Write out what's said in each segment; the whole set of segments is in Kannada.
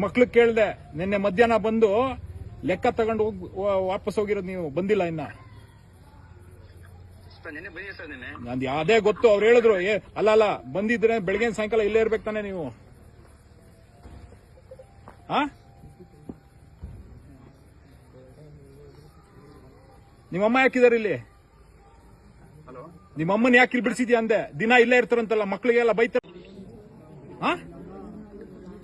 ಮಕ್ಳು ಕೇಳ್ದೆ ನಿನ್ನೆ ಮಧ್ಯಾಹ್ನ ಬಂದು ಲೆಕ್ಕ ತಗೊಂಡು ಹೋಗಿ ವಾಪಸ್ ಹೋಗಿರೋದು ನೀವು ಬಂದಿಲ್ಲ ಇನ್ನ. ನಂದು ಯಾವ್ದೇ ಗೊತ್ತು ಅವ್ರು ಹೇಳಿದ್ರು ಏ ಅಲ್ಲ ಅಲ್ಲ ಬಂದಿದ್ರೆ ಬೆಳಗ್ಗೆ ಸಾಯಂಕಾಲ ಇಲ್ಲೇ ಇರ್ಬೇಕು ತಾನೆ ನೀವು. ಆ? ನಿಮ್ಮಮ್ಮ ಯಾಕಿದಾರೆ ಇಲ್ಲಿ? ನಿಮ್ಮಮ್ಮನ್ ಯಾಕೆ ಇಲ್ಲಿ ಬಿಡಿಸಿದ್ಯಾ ಅಂದೆ? ದಿನ ಇಲ್ಲೇ ಇರ್ತಾರಂತಲ್ಲ ಮಕ್ಳಿಗೆಲ್ಲ ಬೈತಾರ. ಆ?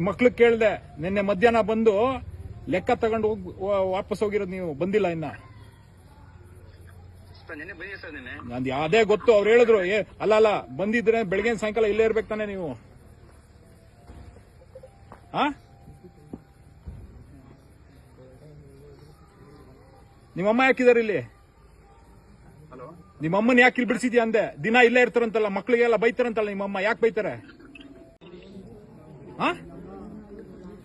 ಮಕ್ಳು ಕೇಳ್ದೆ ನಿನ್ನೆ ಮಧ್ಯಾಹ್ನ ಬಂದು ಲೆಕ್ಕ ತಗೊಂಡು ಹೋಗಿ ವಾಪಸ್ ಹೋಗಿರೋದು ನೀವು ಬಂದಿಲ್ಲ ಇನ್ನ. ನಂದು ಯಾವ್ದೇ ಗೊತ್ತು ಅವ್ರು ಹೇಳಿದ್ರು ಏ ಅಲ್ಲ ಅಲ್ಲ ಬಂದಿದ್ರೆ ಬೆಳಗ್ಗೆ ಸಾಯಂಕಾಲ ಇಲ್ಲೇ ಇರ್ಬೇಕು ತಾನೆ ನೀವು. ಆ? ನಿಮ್ಮಮ್ಮ ಯಾಕಿದಾರೆ ಇಲ್ಲಿ? ನಿಮ್ಮಮ್ಮನ ಯಾಕೆ ಇಲ್ಲಿ ಬಿಡಿಸಿದ್ಯಾ ಅಂದೆ? ದಿನ ಇಲ್ಲೇ ಇರ್ತಾರಂತಲ್ಲ ಮಕ್ಳಿಗೆಲ್ಲ ಬೈತಾರಂತಲ್ಲ ನಿಮ್ಮಮ್ಮ ಯಾಕೆ ಬೈತಾರೆ? ಆ?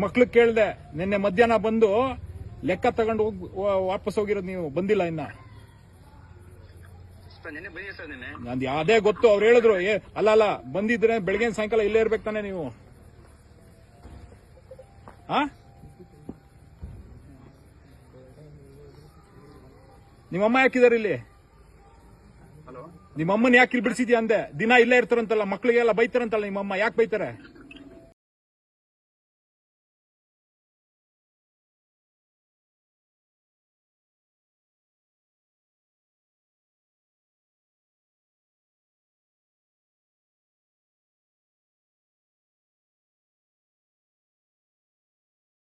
ಮಕ್ಳು ಕೇಳ್ದೆ ನಿನ್ನೆ ಮಧ್ಯಾಹ್ನ ಬಂದು ಲೆಕ್ಕ ತಗೊಂಡು ಹೋಗ್ ವಾಪಸ್ ಹೋಗಿರೋದು ನೀವು ಬಂದಿಲ್ಲ ಇನ್ನ. ನಂದು ಯಾವ್ದೇ ಗೊತ್ತು ಅವ್ರು ಹೇಳಿದ್ರು ಏ ಅಲ್ಲ ಅಲ್ಲ ಬಂದಿದ್ರೆ ಬೆಳಗ್ಗೆ ಸಾಯಂಕಾಲ ಇಲ್ಲೇ ಇರ್ಬೇಕು ತಾನೆ ನೀವು. ಆ? ನಿಮ್ಮಮ್ಮ ಯಾಕಿದಾರೆ ಇಲ್ಲಿ? ನಿಮ್ಮಮ್ಮನ ಯಾಕೆ ಇಲ್ಲಿ ಬಿಡಿಸಿದ್ಯಾ ಅಂದೆ? ದಿನ ಇಲ್ಲೇ ಇರ್ತಾರಂತಲ್ಲ ಮಕ್ಳಿಗೆಲ್ಲ ಬೈತಾರಂತಲ್ಲ ನಿಮ್ಮಮ್ಮ ಯಾಕೆ ಬೈತಾರೆ?